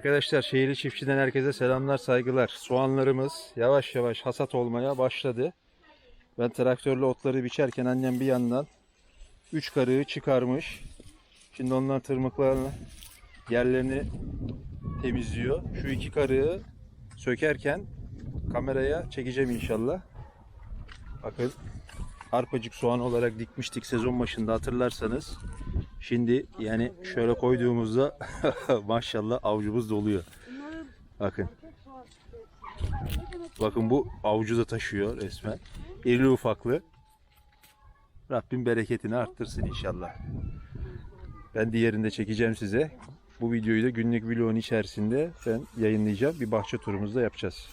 Arkadaşlar şehirli çiftçiden herkese selamlar saygılar. Soğanlarımız yavaş yavaş hasat olmaya başladı. Ben traktörle otları biçerken annem bir yandan 3 karığı çıkarmış. Şimdi onlar tırmıklarla yerlerini temizliyor. Şu iki karığı sökerken kameraya çekeceğim inşallah. Bakın arpacık soğan olarak dikmiştik sezon başında hatırlarsanız. Şimdi yani şöyle koyduğumuzda maşallah avucumuz doluyor. Bakın. Bakın bu avucu da taşıyor resmen. İrili ufaklı. Rabbim bereketini arttırsın inşallah. Ben diğerinde çekeceğim size. Bu videoyu da günlük vlogun içerisinde ben yayınlayacağım. Bir bahçe turumuzu da yapacağız.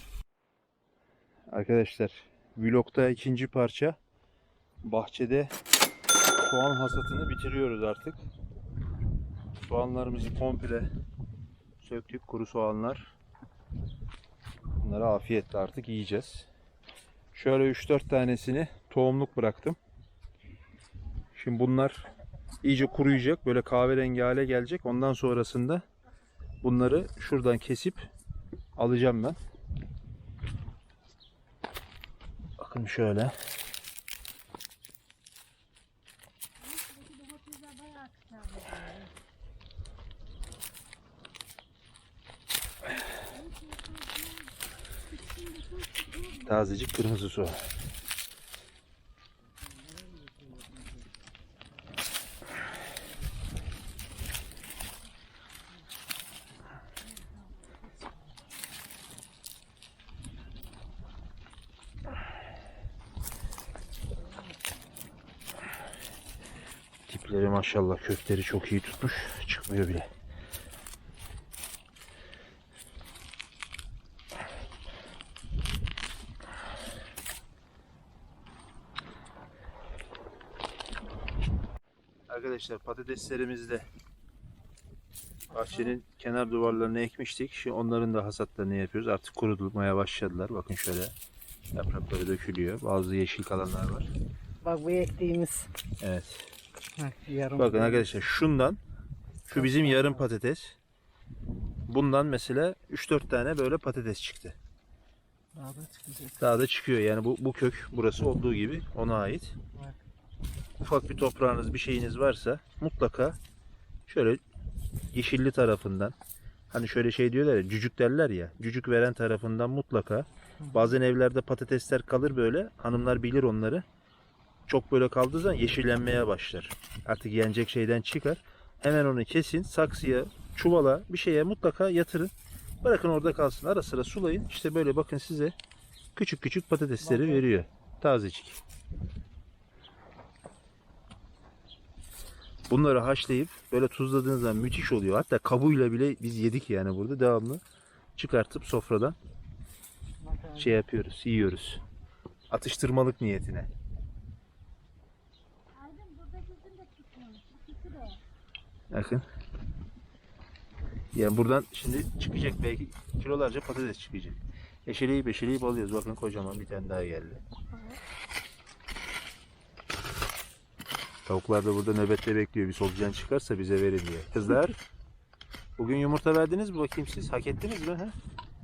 Arkadaşlar vlogda ikinci parça. Bahçede soğan hasatını bitiriyoruz artık. Soğanlarımızı komple söktük. Kuru soğanlar. Bunları afiyetle artık yiyeceğiz. Şöyle 3-4 tanesini tohumluk bıraktım. Şimdi bunlar iyice kuruyacak. Böyle kahverengi hale gelecek. Ondan sonrasında bunları şuradan kesip alacağım ben. Bakın şöyle. Tazecik kırmızı soğan. Tipleri maşallah kökleri çok iyi tutmuş. Çıkmıyor bile. Arkadaşlar patateslerimizi de bahçenin kenar duvarlarına ekmiştik. Şimdi onların da hasatlarını yapıyoruz. Artık kurutulmaya başladılar. Bakın şöyle yaprakları dökülüyor. Bazı yeşil kalanlar var. Bak bu ektiğimiz. Evet. Heh, yarım. Bakın arkadaşlar şundan şu bizim yarım patates. Bundan mesela 3-4 tane böyle patates çıktı. Daha da çıkacak. Daha da çıkıyor. Yani bu, bu kök burası olduğu gibi ona ait. Evet. Ufak bir toprağınız bir şeyiniz varsa mutlaka şöyle yeşilli tarafından hani şöyle şey diyorlar ya cücük derler ya cücük veren tarafından mutlaka bazen evlerde patatesler kalır böyle hanımlar bilir onları. Çok böyle kaldığı zaman yeşillenmeye başlar. Artık yenecek şeyden çıkar. Hemen onu kesin saksıya çuvala bir şeye mutlaka yatırın. Bırakın orada kalsın ara sıra sulayın. İşte böyle bakın size küçük küçük patatesleri veriyor. Tazecik Bunları haşlayıp böyle tuzladığınız zaman müthiş oluyor. Hatta kabuğuyla bile biz yedik yani burada devamlı çıkartıp sofradan şey yapıyoruz, yiyoruz. Atıştırmalık niyetine. Bakın. Yani buradan şimdi çıkacak belki kilolarca patates çıkacak. Eşeleyip eşeleyip alıyoruz. Bakın kocaman bir tane daha geldi. Tavuklar da burada nöbette bekliyor. Bir solucan çıkarsa bize verin diye. Kızlar bugün yumurta verdiniz mi bakayım siz? Hak ettiniz mi? He?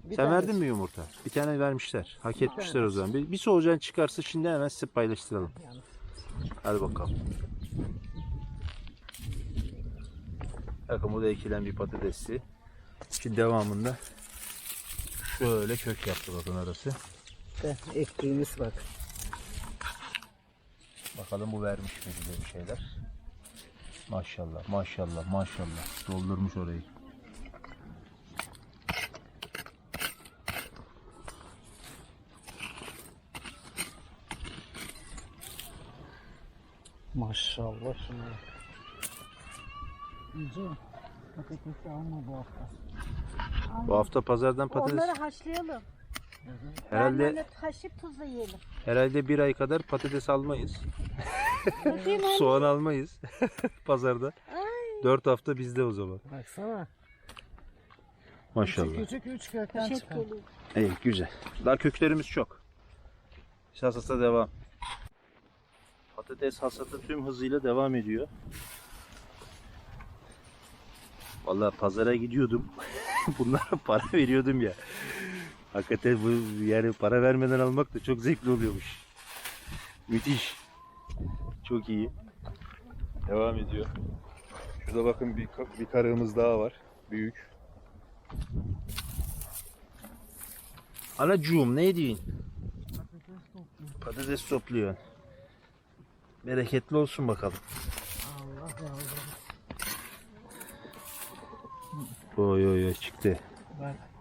Bir Sen verdin mi yumurta? Bir tane vermişler. Hak etmişler o zaman. Bir, bir solucan çıkarsa şimdi hemen size paylaştıralım. Hadi bakalım. Bakın bu da ekilen bir patatesli. Şimdi devamında şöyle kök yaptı bakın arası. Ektiğimiz bak. Bakalım bu vermiş mi bize bir şeyler. Maşallah, maşallah, maşallah. Doldurmuş orayı. Maşallah şuna bak. İyice patatesi alma bu hafta. Bu hafta pazardan patates Onları haşlayalım. Herhalde haşlayıp tuzla yiyelim. herhalde bir ay kadar patates almayız. Bakayım anne. Soğan almayız pazarda. Ay. 4 hafta bizde o zaman. Baksana. Maşallah. Küçük üç kökten çıkan. geliyor. İyi güzel. Daha köklerimiz çok. Hasata devam. Patates hasatı tüm hızıyla devam ediyor. Vallahi pazara gidiyordum. Bunlara para veriyordum ya. Hakikaten bu yani para vermeden almak da çok zevkli oluyormuş. Müthiş. Çok iyi. Devam ediyor. Şurada bakın bir, bir karığımız daha var. Büyük. Anacığım ne diyorsun? Patates topluyor. Bereketli olsun bakalım. Allah razı Oy oy oy çıktı. Bak.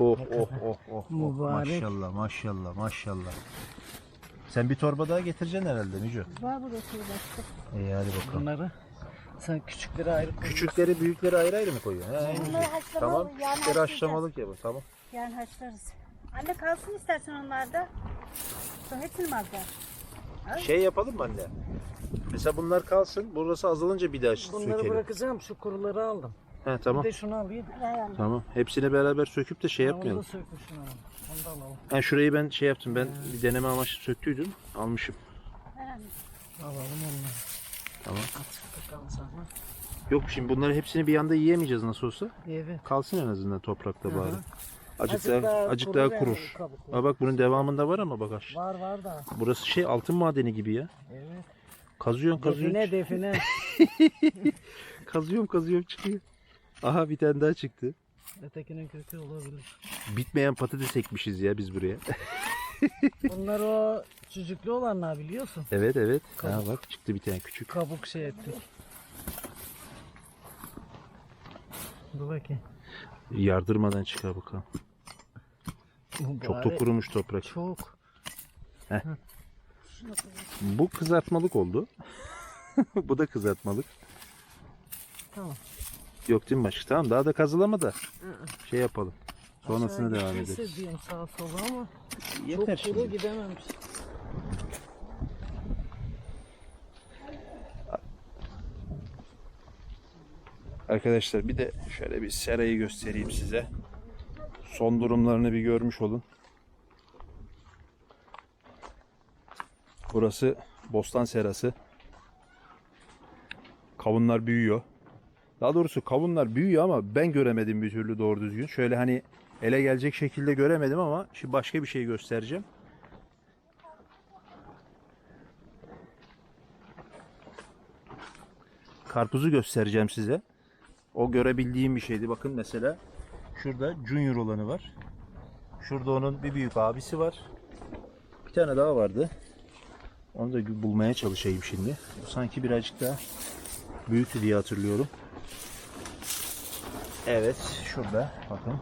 Oh oh oh oh. oh. Mübarek. Maşallah maşallah maşallah. Sen bir torba daha getireceksin herhalde Mücü. Var burada başka. İyi hadi bakalım. Bunları sen küçükleri ayrı koy. Küçükleri büyükleri ayrı ayrı mı koyuyorsun? He, Bunları haşlamalı, Tamam yani küçükleri haşlayacağız. haşlamalık yapın tamam. Yani haşlarız. Anne kalsın istersen onlarda. Sonra hepsini alacaksın? Şey yapalım mı anne? Mesela bunlar kalsın. Burası azalınca bir daha Bunları sökelim. bırakacağım. Şu kuruları aldım. He tamam. Bir de şunu alayım. Tamam. Hepsini beraber söküp de şey Ha, Onu yapmayalım. da sökmüş şunu alalım. Onu da alalım. Ha, şurayı ben şey yaptım. Ben bir deneme amaçlı söktüydüm. Almışım. Alalım onları. Tamam. Yok şimdi bunları hepsini bir anda yiyemeyeceğiz nasıl olsa. Evet. Kalsın en azından toprakta bari. Hı. Azıcık daha, azıcık daha kurur. bu kabuklar. Ha bak bunun devamında var ama bak aş- Var var da. Burası şey altın madeni gibi ya. Evet. Kazıyorsun kazıyorsun. Define define. Kazıyorum kazıyorum çıkıyor. Aha bir tane daha çıktı. Ötekinin kökü olabilir. Bitmeyen patates ekmişiz ya biz buraya. Bunlar o çocuklu olanlar biliyorsun. evet evet. Ha Kabuk. bak çıktı bir tane küçük. Kabuk şey ettik. Dur bakayım. Yardırmadan çıkar bakalım. Çok da Bari- kurumuş toprak. Çok. Bu kızartmalık oldu. Bu da kızartmalık. Tamam. Yok değil mi başka? Tamam daha da kazılama da şey yapalım. Sonrasını Aşağı devam ederiz. diyorum sağa sola ama Yeter çok kuru şimdi. gidememiş. Arkadaşlar bir de şöyle bir serayı göstereyim size. Son durumlarını bir görmüş olun. Burası Bostan Serası. Kavunlar büyüyor. Daha doğrusu kavunlar büyüyor ama ben göremedim bir türlü doğru düzgün. Şöyle hani ele gelecek şekilde göremedim ama şimdi başka bir şey göstereceğim. Karpuzu göstereceğim size. O görebildiğim bir şeydi. Bakın mesela şurada Junior olanı var. Şurada onun bir büyük abisi var. Bir tane daha vardı. Onu da bulmaya çalışayım şimdi. Sanki birazcık daha büyüktü diye hatırlıyorum. Evet şurada bakın.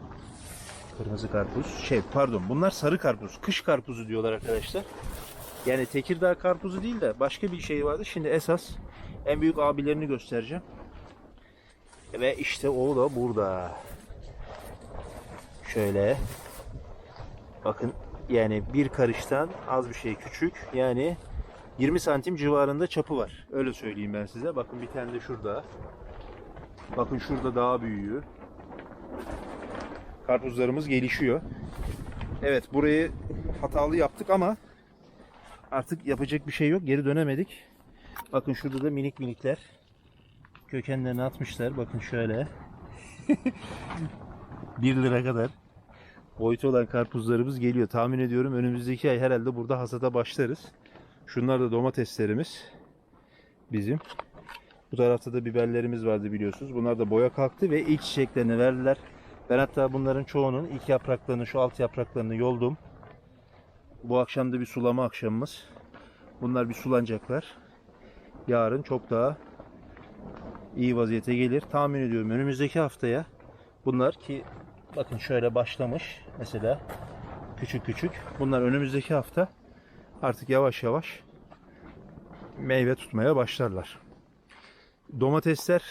Kırmızı karpuz. Şey pardon bunlar sarı karpuz. Kış karpuzu diyorlar arkadaşlar. Yani Tekirdağ karpuzu değil de başka bir şey vardı. Şimdi esas en büyük abilerini göstereceğim. Ve işte o da burada. Şöyle. Bakın yani bir karıştan az bir şey küçük. Yani 20 santim civarında çapı var. Öyle söyleyeyim ben size. Bakın bir tane de şurada. Bakın şurada daha büyüğü. Karpuzlarımız gelişiyor. Evet burayı hatalı yaptık ama artık yapacak bir şey yok. Geri dönemedik. Bakın şurada da minik minikler. Kökenlerini atmışlar. Bakın şöyle. 1 lira kadar boyutu olan karpuzlarımız geliyor. Tahmin ediyorum önümüzdeki ay herhalde burada hasata başlarız. Şunlar da domateslerimiz. Bizim. Bu tarafta da biberlerimiz vardı biliyorsunuz. Bunlar da boya kalktı ve ilk çiçeklerini verdiler. Ben hatta bunların çoğunun ilk yapraklarını, şu alt yapraklarını yoldum. Bu akşam da bir sulama akşamımız. Bunlar bir sulanacaklar. Yarın çok daha iyi vaziyete gelir. Tahmin ediyorum önümüzdeki haftaya bunlar ki bakın şöyle başlamış mesela küçük küçük. Bunlar önümüzdeki hafta artık yavaş yavaş meyve tutmaya başlarlar. Domatesler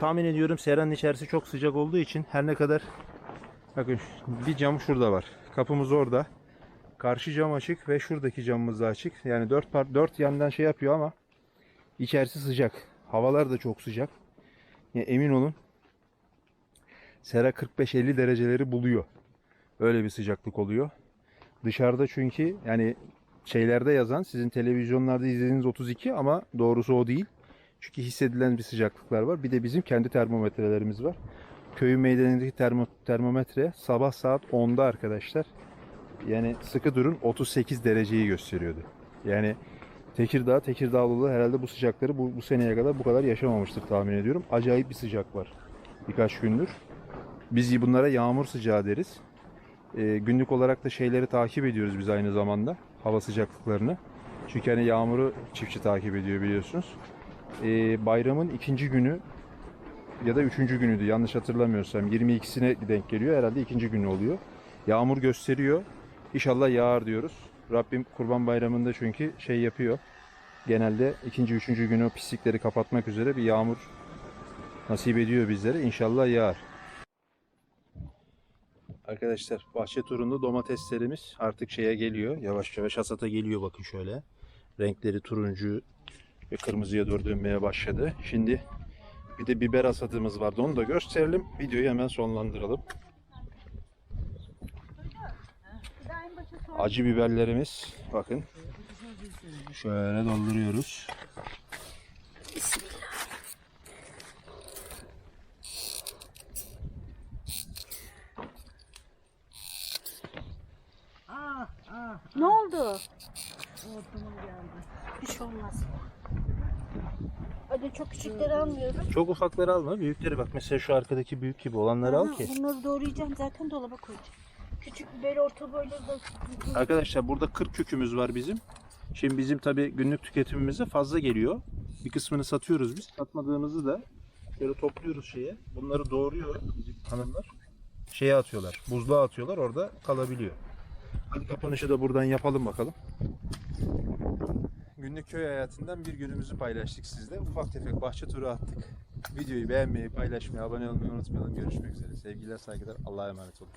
tahmin ediyorum seranın içerisi çok sıcak olduğu için her ne kadar bakın bir cam şurada var. Kapımız orada. Karşı cam açık ve şuradaki camımız da açık. Yani dört dört yandan şey yapıyor ama içerisi sıcak. Havalar da çok sıcak. Yani emin olun sera 45-50 dereceleri buluyor. Öyle bir sıcaklık oluyor. Dışarıda çünkü yani şeylerde yazan sizin televizyonlarda izlediğiniz 32 ama doğrusu o değil. Çünkü hissedilen bir sıcaklıklar var. Bir de bizim kendi termometrelerimiz var. Köyün meydanındaki termo, termometre sabah saat 10'da arkadaşlar. Yani sıkı durun 38 dereceyi gösteriyordu. Yani Tekirdağ, Tekirdağlılı herhalde bu sıcakları bu, bu seneye kadar bu kadar yaşamamıştır tahmin ediyorum. Acayip bir sıcak var birkaç gündür. Biz bunlara yağmur sıcağı deriz. Ee, günlük olarak da şeyleri takip ediyoruz biz aynı zamanda. Hava sıcaklıklarını. Çünkü hani yağmuru çiftçi takip ediyor biliyorsunuz. Ee, bayramın ikinci günü ya da üçüncü günüydü yanlış hatırlamıyorsam. 22'sine denk geliyor. Herhalde ikinci günü oluyor. Yağmur gösteriyor. İnşallah yağar diyoruz. Rabbim Kurban Bayramı'nda çünkü şey yapıyor. Genelde ikinci, üçüncü günü o pislikleri kapatmak üzere bir yağmur nasip ediyor bizlere. İnşallah yağar. Arkadaşlar bahçe turunda domateslerimiz artık şeye geliyor. Yavaş yavaş hasata geliyor bakın şöyle. Renkleri turuncu ve kırmızıya doğru dönmeye başladı. Şimdi bir de biber hasadımız vardı. Onu da gösterelim. Videoyu hemen sonlandıralım. Acı biberlerimiz bakın. Şöyle dolduruyoruz. Ne oldu? Hortumum geldi. Bir şey olmaz. Öyle çok küçükleri almıyorum. Çok ufakları alma. Büyükleri bak. Mesela şu arkadaki büyük gibi olanları al ki. Bunları doğrayacağım zaten dolaba koyacağım. Küçük böyle orta boyları da Arkadaşlar burada 40 kökümüz var bizim. Şimdi bizim tabi günlük tüketimimize fazla geliyor. Bir kısmını satıyoruz biz. Satmadığımızı da böyle topluyoruz şeye. Bunları doğruyor bizim hanımlar. Şeye atıyorlar. Buzluğa atıyorlar. Orada kalabiliyor. Hadi kapanışı da buradan yapalım bakalım. Günlük köy hayatından bir günümüzü paylaştık sizle. Ufak tefek bahçe turu attık. Videoyu beğenmeyi, paylaşmayı, abone olmayı unutmayalım. Görüşmek üzere. Sevgiler, saygılar. Allah'a emanet olun.